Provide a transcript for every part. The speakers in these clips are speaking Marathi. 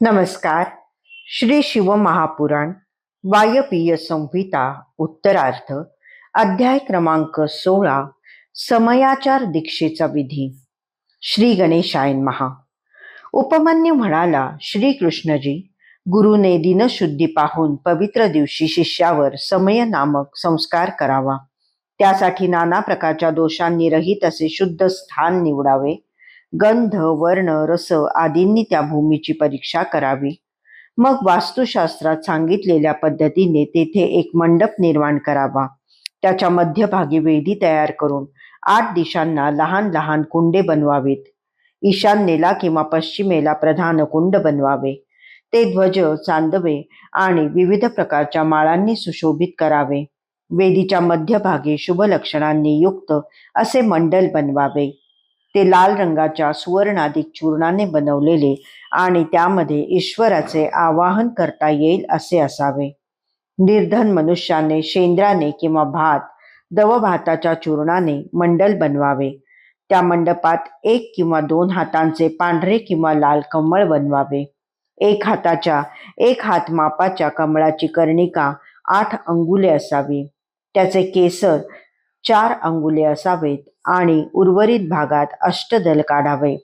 नमस्कार. श्री शिव महापुराण वायपीय संहिता उत्तरार्थ अध्याय क्रमांक सोळा समयाचार दीक्षेचा विधी. श्री गणेशायन महा उपमान्य म्हणाला श्रीकृष्णजी गुरुने दिनशुद्धी पाहून पवित्र दिवशी शिष्यावर समय नामक संस्कार करावा. त्यासाठी नाना प्रकारच्या दोषांनी रहित असे शुद्ध स्थान निवडावे. गंध वर्ण रस आदींनी त्या भूमीची परीक्षा करावी. मग वास्तुशास्त्रात सांगितलेल्या पद्धतीने तेथे एक मंडप निर्माण करावा. त्याच्या मध्यभागी वेदी तयार करून आठ दिशांना लहान लहान कुंडे बनवावेत. ईशान्येला किंवा पश्चिमेला प्रधान कुंड बनवावे. ते ध्वज चांदवे आणि विविध प्रकारच्या माळांनी सुशोभित करावे. वेदीच्या मध्यभागी शुभ लक्षणांनी युक्त असे मंडल बनवावे. ते लाल रंगाच्या सुवर्णाधिक चूर्णाने बनवलेले आणि त्यामध्ये ईश्वराचे आवाहन करता येईल असे असावे. निर्धन मनुष्याने शेंद्राने किंवा भात दव भाताच्या चूर्णाने मंडल बनवावे. त्या मंडपात एक किंवा दोन हातांचे पांढरे किंवा लाल कमळ बनवावे. एक हाताच्या एक हात मापाच्या कमळाची कर्णिका आठ अंगुले असावी. त्याचे केसर चार अंगुले असावेत आणि उर्वरित भागात अष्टदल काढावे.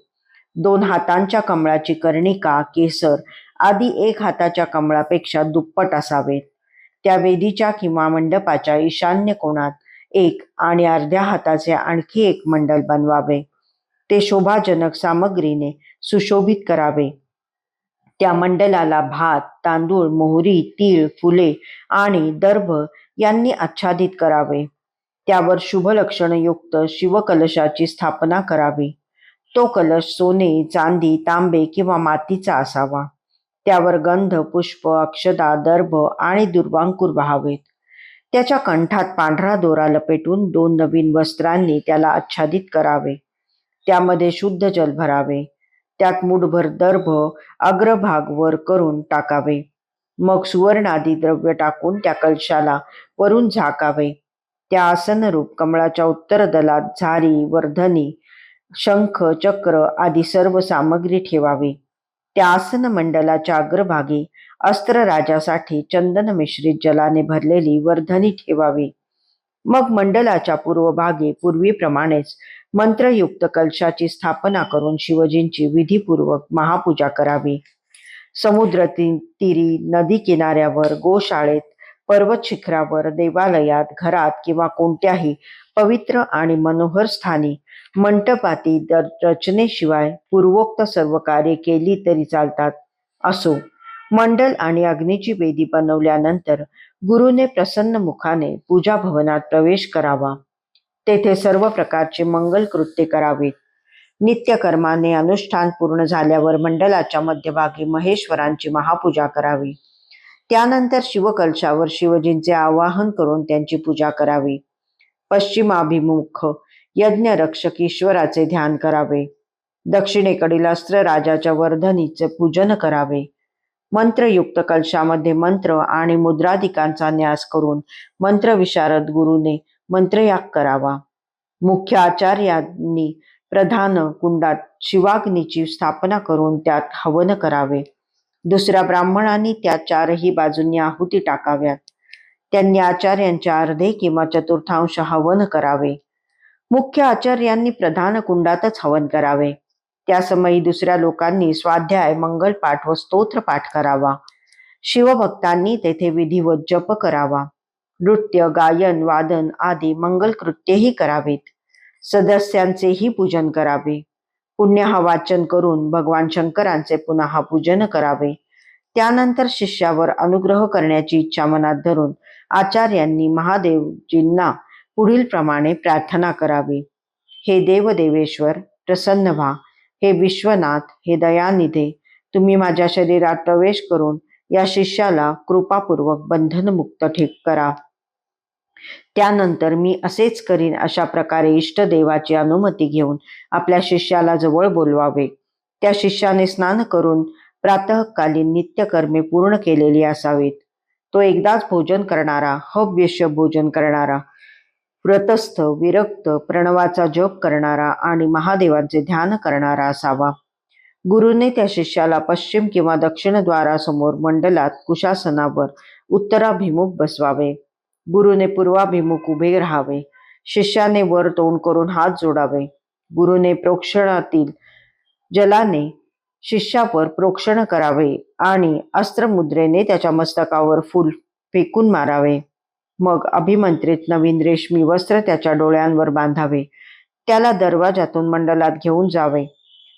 दोन हातांच्या कमळाची कर्णिका केसर आदी एक हाताच्या कमळापेक्षा दुप्पट असावेत. त्या वेदीच्या किंवा मंडपाच्या ईशान्य कोणात एक आणि अर्ध्या हाताचे आणखी एक मंडल बनवावे. ते शोभाजनक सामग्रीने सुशोभित करावे. त्या मंडलाला भात तांदूळ मोहरी तीळ फुले आणि दर्भ यांनी आच्छादित करावे. त्यावर शुभलक्षणयुक्त शिवकलशाची स्थापना करावी. तो कलश सोने चांदी तांबे किंवा मातीचा असावा. त्यावर गंध पुष्प अक्षदा दर्भ आणि दुर्वांकुर व्हावेत. त्याच्या कंठात पांढरा दोरा लपेटून दोन नवीन वस्त्रांनी त्याला आच्छादित करावे. त्यामध्ये शुद्ध जल भरावे. त्यात मुठभर दर्भ अग्रभाग वर करून टाकावे. मग सुवर्णादी द्रव्य टाकून त्या कलशाला वरून झाकावे. त्या आसनरूप कमळाच्या उत्तर दलात झारी वर्धनी शंख चक्र आदी सर्व सामग्री ठेवावी. त्या आसन मंडलाच्या अग्रभागी अस्त्र राजासाठी चंदन मिश्रित जलाने भरलेली वर्धनी ठेवावी. मग मंडलाच्या पूर्व भागी पूर्वीप्रमाणेच मंत्रयुक्त कलशाची स्थापना करून शिवजींची विधीपूर्वक महापूजा करावी. समुद्र ती- तीरी नदी किनाऱ्यावर गोशाळेत पर्वत शिखरावर देवालयात घरात किंवा कोणत्याही पवित्र आणि मनोहर स्थानी मंटपाती रचनेशिवाय पूर्वोक्त सर्व कार्य केली तरी चालतात. असो मंडल आणि अग्नीची वेदी बनवल्यानंतर गुरुने प्रसन्न मुखाने पूजा भवनात प्रवेश करावा. तेथे सर्व प्रकारचे मंगल कृत्य करावीत. नित्यकर्माने अनुष्ठान पूर्ण झाल्यावर मंडलाच्या मध्यभागी महेश्वरांची महापूजा करावी. त्यानंतर शिवकलशावर शिवजींचे आवाहन करून त्यांची पूजा करावी. पश्चिमाभिमुख यज्ञ रक्षक ईश्वराचे ध्यान करावे. दक्षिणेकडील अस्त्र राजाच्या वर्धनीचे पूजन करावे. मंत्रयुक्त कलशामध्ये मंत्र आणि मुद्रादिकांचा न्यास करून मंत्रविशारद गुरुने मंत्रयाग करावा. मुख्य आचार्यांनी प्रधान कुंडात शिवाग्नीची स्थापना करून त्यात हवन करावे. दुसऱ्या ब्राह्मणांनी त्या चारही बाजूंनी आहुती टाकाव्यात. त्यांनी आचार्यांच्या अर्धे किंवा चतुर्थांश हवन करावे. मुख्य आचार्यांनी प्रधान कुंडातच हवन करावे. त्या समयी दुसऱ्या लोकांनी स्वाध्याय मंगल पाठ व स्तोत्र पाठ करावा. शिवभक्तांनी तेथे विधिवत जप करावा. नृत्य गायन वादन आदी मंगल कृत्यही करावेत. सदस्यांचेही पूजन करावे. पुण्य हा वाचन करून भगवान शंकरांचे पुन्हा पूजन करावे. त्यानंतर शिष्यावर अनुग्रह करण्याची इच्छा मनात धरून आचार्यांनी महादेवजींना पुढील प्रमाणे प्रार्थना करावी. हे देवदेवेश्वर प्रसन्न व्हा. हे विश्वनाथ हे दयानिधे तुम्ही माझ्या शरीरात प्रवेश करून या शिष्याला कृपापूर्वक बंधनमुक्त ठीक करा. त्यानंतर मी असेच करीन अशा प्रकारे इष्टदेवाची अनुमती घेऊन आपल्या शिष्याला जवळ बोलवावे. त्या शिष्याने स्नान करून प्रातःकालीन नित्यकर्मे पूर्ण केलेली असावीत. तो एकदाच भोजन करणारा हव्यश भोजन करणारा व्रतस्थ विरक्त प्रणवाचा जप करणारा आणि महादेवांचे ध्यान करणारा असावा. गुरुने त्या शिष्याला पश्चिम किंवा दक्षिण द्वारासमोर मंडलात कुशासनावर उत्तराभिमुख बसवावे. गुरुने पूर्वाभिमुख उभे राहावे. शिष्याने वर तोंड करून हात जोडावे. गुरुने प्रोक्षणातील जलाने शिष्यावर प्रोक्षण करावे आणि अस्त्रमुद्रेने त्याच्या मस्तकावर फुल फेकून मारावे. मग अभिमंत्रित नवीन रेशमी वस्त्र त्याच्या डोळ्यांवर बांधावे. त्याला दरवाजातून मंडलात घेऊन जावे.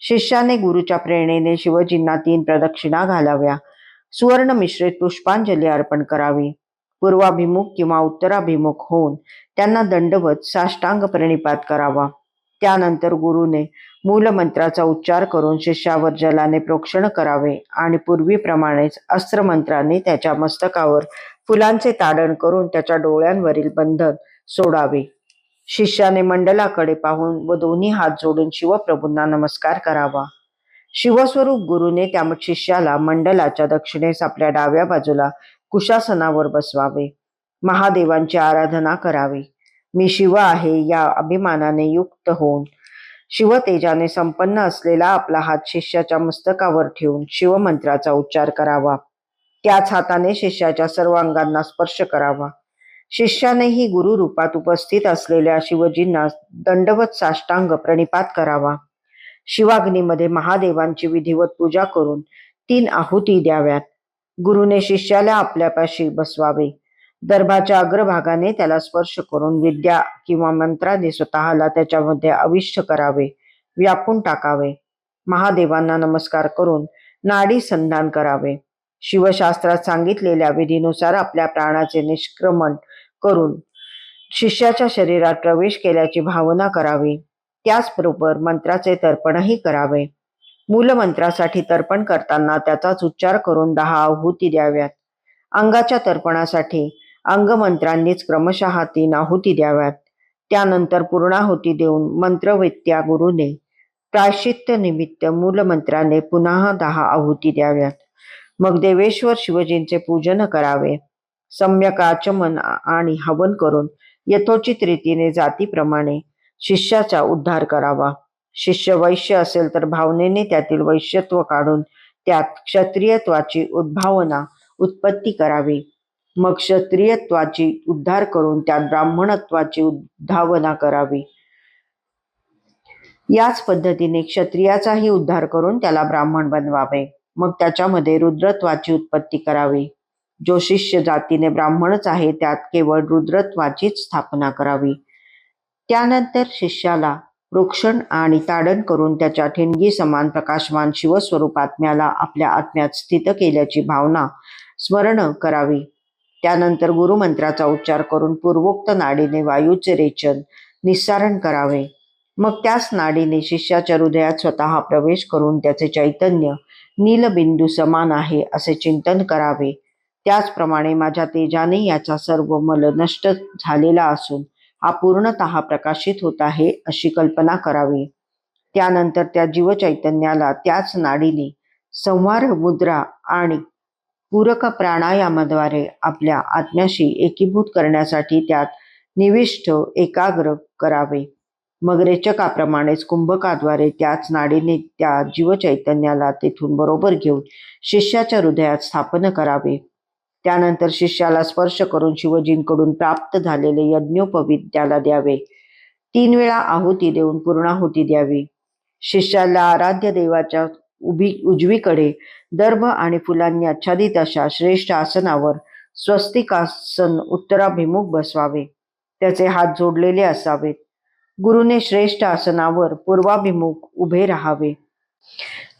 शिष्याने गुरुच्या प्रेरणेने शिवजींना तीन प्रदक्षिणा घालाव्या. सुवर्ण मिश्रित पुष्पांजली अर्पण करावी. पूर्वाभिमुख किंवा उत्तराभिमुख होऊन त्यांना दंडवत साष्टांग प्रणिपात करावा. त्यानंतर गुरुने मूलमंत्राचा उच्चार करून शिष्यावर जलाने प्रोक्षण करावे आणि पूर्वीप्रमाणेच अस्त्रमंत्राने त्याच्या मस्तकावर फुलांचे ताडण करून त्याच्या डोळ्यांवरील बंधन सोडावे. शिष्याने मंडलाकडे पाहून व दोन्ही हात जोडून शिवप्रभूंना नमस्कार करावा. शिवस्वरूप गुरुने त्या शिष्याला मंडलाच्या दक्षिणेस आपल्या डाव्या बाजूला कुशासनावर बसवावे. महादेवांची आराधना करावी. मी शिव आहे या अभिमानाने युक्त होऊन. शिवतेजाने संपन्न असलेला आपला हात शिष्याच्या मस्तकावर ठेवून शिवमंत्राचा उच्चार करावा. त्याच हाताने शिष्याच्या सर्व अंगांना स्पर्श करावा. शिष्यानेही गुरु रूपात उपस्थित असलेल्या शिवजींना दंडवत साष्टांग प्रणिपात करावा. शिवाग्नीमध्ये महादेवांची विधिवत पूजा करून तीन आहुती द्याव्यात. गुरुने शिष्याला आपल्यापाशी बसवावे. दर्भाच्या अग्रभागाने त्याला स्पर्श करून विद्या किंवा मंत्राने स्वतःला त्याच्यामध्ये अविष्ट करावे व्यापून टाकावे. महादेवांना नमस्कार करून नाडी संधान करावे. शिवशास्त्रात सांगितलेल्या विधीनुसार आपल्या प्राणाचे निष्क्रमण करून शिष्याच्या शरीरात प्रवेश केल्याची भावना करावी. त्याचबरोबर मंत्राचे तर्पणही करावे. मूलमंत्रासाठी तर्पण करताना त्याचाच उच्चार करून दहा आहुती द्याव्यात. अंगाच्या तर्पणासाठी अंगमंत्रांनीच क्रमशः तीन आहुती द्याव्यात. त्यानंतर पूर्णाहुती देऊन मंत्रवेत्या गुरुने प्रायश्चित्त निमित्त मूलमंत्राने पुन्हा दहा आहुती द्याव्यात. मग देवेश्वर शिवजींचे पूजन करावे. सम्यक आचमन आणि हवन करून यथोचित रीतीने जातीप्रमाणे शिष्याचा उद्धार करावा. शिष्य वैश्य असेल तर भावनेने त्यातील वैश्यत्व काढून त्यात क्षत्रियत्वाची उद्भावना उत्पत्ती करावी. मग क्षत्रियत्वाची उद्धार करून त्यात ब्राह्मणत्वाची उद्धावना करावी. याच पद्धतीने क्षत्रियाचाही उद्धार करून त्याला ब्राह्मण बनवावे. मग त्याच्यामध्ये रुद्रत्वाची उत्पत्ती करावी. जो शिष्य जातीने ब्राह्मणच आहे त्यात केवळ रुद्रत्वाचीच स्थापना करावी. त्यानंतर शिष्याला रोक्षण आणि ताडण करून त्याच्या ठिणगी समान प्रकाशमान शिवस्वरूप आत्म्याला आपल्या आत्म्यात स्थित केल्याची भावना स्मरण करावी. त्यानंतर गुरुमंत्राचा उच्चार करून पूर्वोक्त नाडीने वायूचे रेचन निस्सारण करावे. मग त्याच नाडीने शिष्याच्या हृदयात स्वतः प्रवेश करून त्याचे चैतन्य नीलबिंदू समान आहे असे चिंतन करावे. त्याचप्रमाणे माझ्या तेजाने याचा सर्व मल नष्ट झालेला असून हा पूर्णत प्रकाशित होत आहे अशी कल्पना करावी. त्यानंतर त्या जीवचैतन्याला त्याच नाडीने संवार मुद्रा आणि पूरक प्राणायामाद्वारे आपल्या आत्म्याशी एकीभूत करण्यासाठी त्यात निविष्ठ एकाग्र करावे. मग रेचकाप्रमाणेच कुंभकाद्वारे त्याच नाडीने त्या जीवचैतन्याला तेथून बरोबर घेऊन शिष्याच्या हृदयात स्थापन करावे. त्यानंतर शिष्याला स्पर्श करून शिवजींकडून प्राप्त झालेले यज्ञोपवीत त्याला द्यावे. तीन वेळा आहुती देऊन पूर्णाहुती द्यावी. शिष्याला आराध्य देवाच्या उभी उजवीकडे दर्भ आणि फुलांनी आच्छादित अशा श्रेष्ठ आसनावर स्वस्तिकासन उत्तराभिमुख बसवावे. त्याचे हात जोडलेले असावेत. गुरुने श्रेष्ठ आसनावर पूर्वाभिमुख उभे राहावे.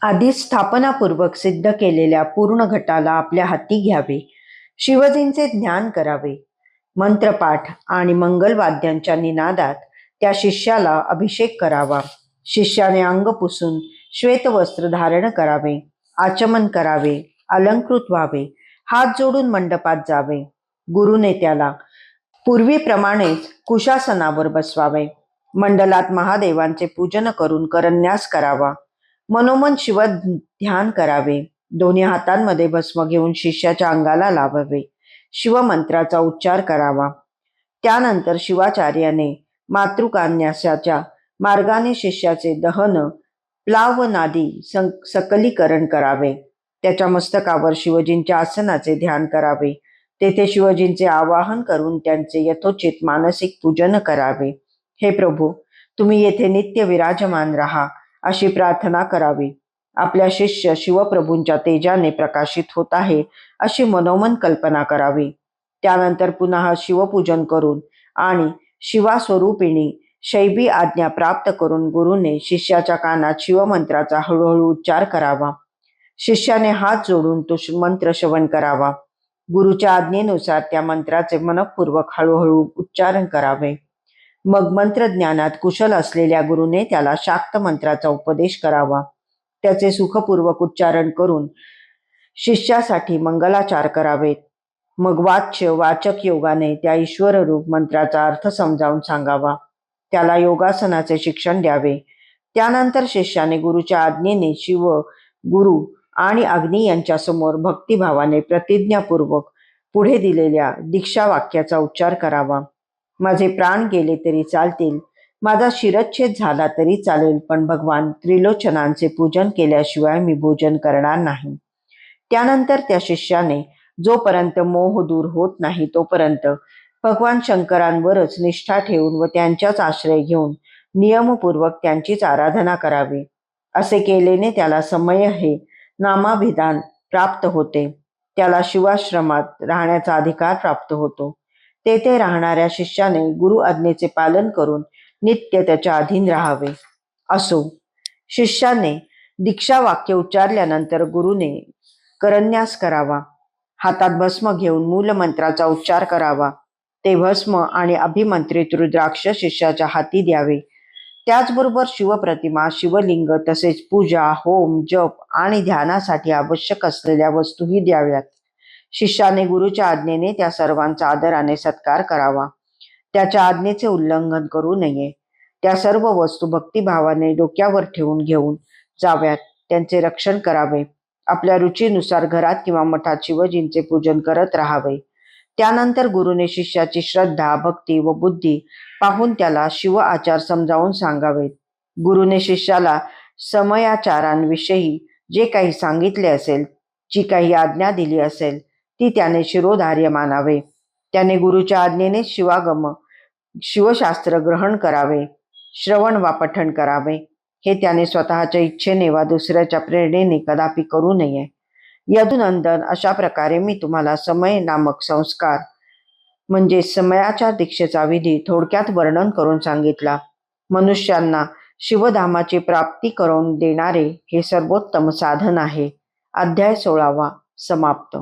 आधी स्थापनापूर्वक सिद्ध केलेल्या पूर्ण घटाला आपल्या हाती घ्यावे. शिवजींचे ज्ञान करावे. मंत्रपाठ आणि मंगलवाद्यांच्या निनादात त्या शिष्याला अभिषेक करावा. शिष्याने अंग पुसून श्वेतवस्त्र धारण करावे आचमन करावे अलंकृत व्हावे हात जोडून मंडपात जावे. गुरुने त्याला पूर्वीप्रमाणेच कुशासनावर बसवावे. मंडलात महादेवांचे पूजन करून करन्यास करावा. मनोमन शिव ध्यान करावे. दोन्ही हातांमध्ये भस्म घेऊन शिष्याच्या अंगाला लावावे शिवमंत्राचा उच्चार करावा. त्यानंतर शिवाचार्याने मातृकान्यासाच्या मार्गाने शिष्याचे दहन प्लावनादी सं- सकलीकरण करावे. त्याच्या मस्तकावर शिवजींच्या आसनाचे ध्यान करावे. तेथे शिवजींचे आवाहन करून त्यांचे यथोचित मानसिक पूजन करावे. हे प्रभू तुम्ही येथे नित्य विराजमान राहा अशी प्रार्थना करावी. आपल्या शिष्य शिवप्रभूंच्या तेजाने प्रकाशित होत आहे अशी मनोमन कल्पना करावी. त्यानंतर पुन्हा शिवपूजन करून आणि शिवास्वरूपिणी शैबी आज्ञा प्राप्त करून गुरुने शिष्याच्या कानात शिवमंत्राचा हळूहळू उच्चार करावा. शिष्याने हात जोडून तो श- मंत्र श्रवण करावा. गुरुच्या आज्ञेनुसार त्या मंत्राचे मनपूर्वक हळूहळू उच्चारण करावे. मग मंत्रज्ञानात कुशल असलेल्या गुरुने त्याला शाक्त मंत्राचा उपदेश करावा. त्याचे सुखपूर्वक उच्चारण करून शिष्यासाठी मंगलाचार करावेत. मग वाच्य वाचक योगाने त्या ईश्वररूप मंत्राचा अर्थ समजावून सांगावा. त्याला योगासनाचे शिक्षण द्यावे. त्यानंतर शिष्याने गुरुच्या आज्ञेने शिव गुरु आणि अग्नी यांच्यासमोर भक्तिभावाने प्रतिज्ञापूर्वक पुढे दिलेल्या दीक्षा वाक्याचा उच्चार करावा. माझे प्राण गेले तरी चालतील माझा शिरच्छेद झाला तरी चालेल पण भगवान त्रिलोचनांचे पूजन केल्याशिवाय मी भोजन करणार नाही. त्यानंतर त्या शिष्याने जोपर्यंत मोह दूर होत नाही तोपर्यंत भगवान शंकरांवरच निष्ठा ठेवून व त्यांच्याच आश्रय घेऊन नियमपूर्वक त्यांचीच आराधना करावी. असे केलेने त्याला समय हे नामाभिधान प्राप्त होते. त्याला शिवाश्रमात राहण्याचा अधिकार प्राप्त होतो. तेथे राहणाऱ्या शिष्याने गुरु आज्ञेचे पालन करून नित्य त्याच्या अधीन राहावे. असो. शिष्याने दीक्षा वाक्य उच्चारल्यानंतर गुरुने करन्यास करावा. हातात भस्म घेऊन मूलमंत्राचा उच्चार करावा. ते भस्म आणि अभिमंत्रित रुद्राक्ष शिष्याच्या हाती द्यावे. त्याचबरोबर शिवप्रतिमा शिवलिंग तसेच पूजा होम जप आणि ध्यानासाठी आवश्यक असलेल्या वस्तूही द्याव्यात. शिष्याने गुरुच्या आज्ञेने त्या सर्वांचा आदराने सत्कार करावा. त्याच्या आज्ञेचे उल्लंघन करू नये. त्या सर्व वस्तू भक्तिभावाने डोक्यावर ठेवून घेऊन जाव्यात. त्यांचे रक्षण करावे. आपल्या रुचीनुसार घरात किंवा मठात शिवजींचे पूजन करत राहावे. त्यानंतर गुरुने शिष्याची श्रद्धा भक्ती व बुद्धी पाहून त्याला शिव आचार समजावून सांगावेत गुरुने शिष्याला समयाचारांविषयी जे काही सांगितले असेल जी काही आज्ञा दिली असेल ती त्याने शिरोधार्य मानावे. त्याने गुरुच्या आज्ञेने शिवागम शिवशास्त्र ग्रहण करावे श्रवण वा पठण करावे. हे त्याने स्वतःच्या इच्छेने वा दुसऱ्याच्या प्रेरणेने कदापि करू नये. यदुनंदन अशा प्रकारे मी तुम्हाला समय नामक संस्कार म्हणजे समयाच्या दीक्षेचा विधी थोडक्यात वर्णन करून सांगितला. मनुष्यांना शिवधामाची प्राप्ती करून देणारे हे सर्वोत्तम साधन आहे. अध्याय सोळावा समाप्त.